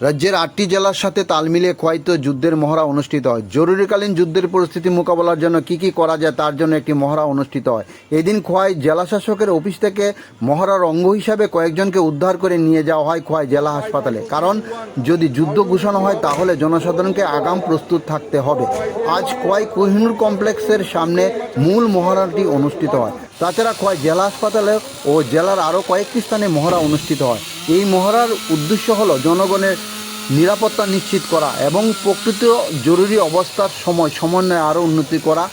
রাজ্যের আটটি জেলার সাথে তাল মিলিয়ে খোয়াইতে যুদ্ধের মহড়া অনুষ্ঠিত হয়। জরুরিকালীন যুদ্ধের পরিস্থিতি মোকাবেলার জন্য কি কি করা যায় তার জন্য একটি মহড়া অনুষ্ঠিত হয়। এদিন খোয়াই জেলা শাসকের অফিস থেকে মহড়ার অঙ্গ হিসাবে কয়েকজনকে উদ্ধার করে নিয়ে যাওয়া হয় খোয়াই জেলা হাসপাতালে। কারণ, যদি যুদ্ধ ঘোষণা হয় তাহলে জনসাধারণকে আগাম প্রস্তুত থাকতে হবে। আজ খোয়াই কোহিনুর কমপ্লেক্সের সামনে মূল মহড়াটি অনুষ্ঠিত হয়। তাছাড়া খোয়াই জেলা হাসপাতালে ও জেলার আরও কয়েকটি স্থানে মহড়া অনুষ্ঠিত হয়। এই মহড়ার উদ্দেশ্য হলো জনগণের নিরাপত্তা নিশ্চিত করা এবং প্রকৃত জরুরি অবস্থার সময় সমন্বয়ে আরও উন্নতি করা।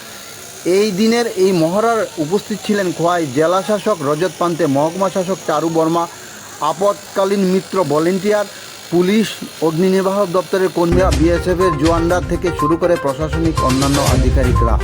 এই দিনের এই মহড়ার উপস্থিত ছিলেন খোয়াই জেলা শাসক রজত পান্তে, মহকুমা শাসক চারু বর্মা, আপৎকালীন মিত্র ভলেন্টিয়ার, পুলিশ অগ্নি নির্বাহক দপ্তরের কর্মীরা, বিএসএফের জোয়ান্ডার থেকে শুরু করে প্রশাসনিক অন্যান্য আধিকারিকরা।